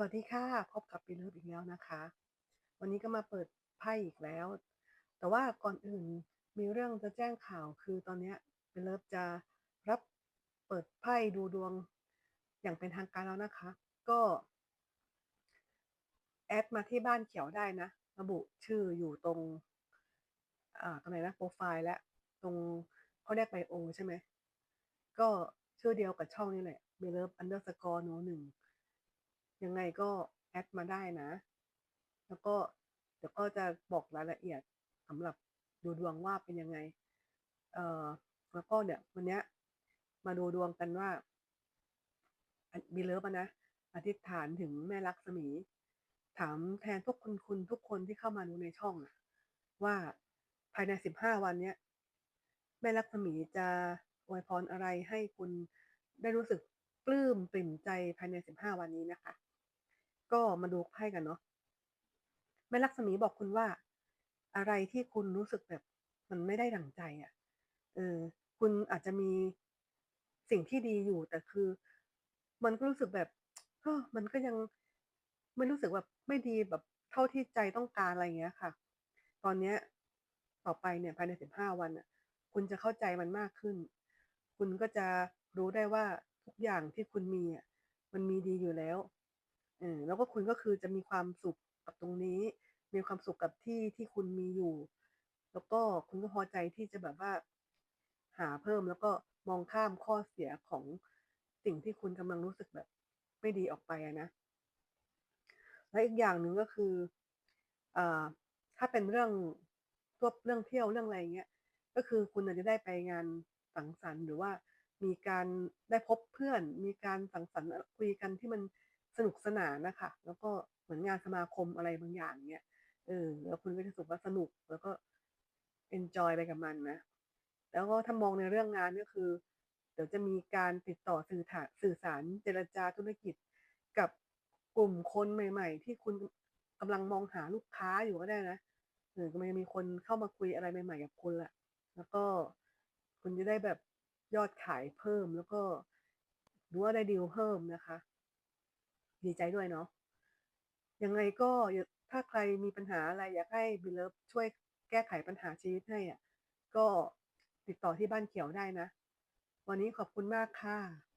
สวัสดีค่ะ พบกับ Believe อีกแล้วนะคะ วันนี้ก็มาเปิดไพ่อีกแล้ว แต่ว่าก่อนอื่นมีเรื่องจะแจ้งข่าวคือตอนนี้ย Believe จะรับเปิดไพ่ดูดวงอย่างเป็นทางการแล้วนะคะ ก็แอดมาที่บ้านเขียวได้นะ ระบุชื่ออยู่ตรงอ่าตรงไหนนะโพรไฟล์และตรงเขาเรียกไบโอใช่ไหมก็ชื่อเดียวกับช่องนี่แหละ Believe underscore no 1 ยังไงก็แอดมาได้นะ แล้วก็เดี๋ยวก็จะบอกรายละเอียดสำหรับดูดวงว่าเป็นยังไง เอ่อแล้วก็เดี๋ยวันนี้มาดูดวงกันว่าอัน Believe อะนะอธิษฐานถึงแม่ลักษมี ถามแทนพวกคุณคุณทุกคนที่เข้ามาดูในช่องอะว่าภายใน15วันเนี้ยแม่ลักษมีจะอวยพรอะไรให้คุณได้รู้สึกปลื้มปริ่มใจภายใน15วันนี้นะคะ ก็มาดูไพ่กันเนาะแม่ลักษมีบอกคุณว่า อะไรที่คุณรู้สึกแบบ มันไม่ได้ดั่งใจอะเออ คุณอาจจะมีสิ่งที่ดีอยู่แต่คือ มันก็รู้สึกแบบเฮ้อมันก็ยังไม่รู้สึกแบบไม่ดีแบบเท่าที่ใจต้องการอะไรเงี้ยค่ะ ตอนเนี้ย ต่อไปเนี่ยภายใน15วันน่ะ คุณจะเข้าใจมันมากขึ้น คุณก็จะรู้ได้ว่าทุกอย่างที่คุณมีอะมันมีดีอยู่แล้ว เออแล้วก็คุณก็คือจะมีความสุขกับตรงนี้ มีความสุขกับที่ที่คุณมีอยู่ แล้วก็คุณก็พอใจที่จะแบบว่า หาเพิ่มแล้วก็มองข้ามข้อเสียของสิ่งที่คุณกำลังรู้สึกแบบ ไม่ดีออกไปะนะและอีกอย่างหนึ่งก็คืออ่าถ้าเป็นเรื่องพวเรื่องเที่ยวเรื่องอะไรเงี้ย ก็คือคุณอาจจะได้ไปงานสังสรรค์หรือว่ามีการได้พบเพื่อน มีการสังสรรค์คุยกันที่มัน สนุกสนานนะค่ะแล้วก็เหมือนงานสมาคมอะไรบางอย่างเงี้ยเออแล้วคุณก็จะสึกว่าสนุกแล้วก็เอนจอยไปกับมันนะแล้วก็ถ้ามองในเรื่องงานก็คือ เดี๋ยวจะมีการติดต่อสื่อถาสื่อสารเจรจาธุรกิจ กับกลุ่มคนใหม่ ๆ ที่คุณกำลังมองหาลูกค้าอยู่ก็ได้นะเออมันจะมีคนเข้ามาคุยอะไรใหม่ ๆ กับคุณแหละแล้วก็คุณจะได้แบบยอดขายเพิ่มแล้วก็หรือว่าได้ดีลเพิ่มนะคะ ดีใจด้วยเนาะยังไงก็ถ้าใครมีปัญหาอะไรอยากให้บิเลิฟช่วยแก้ไขปัญหาชีวิตให้อะก็ติดต่อที่บ้านเขียวได้นะ วันนี้ขอบคุณมากค่ะ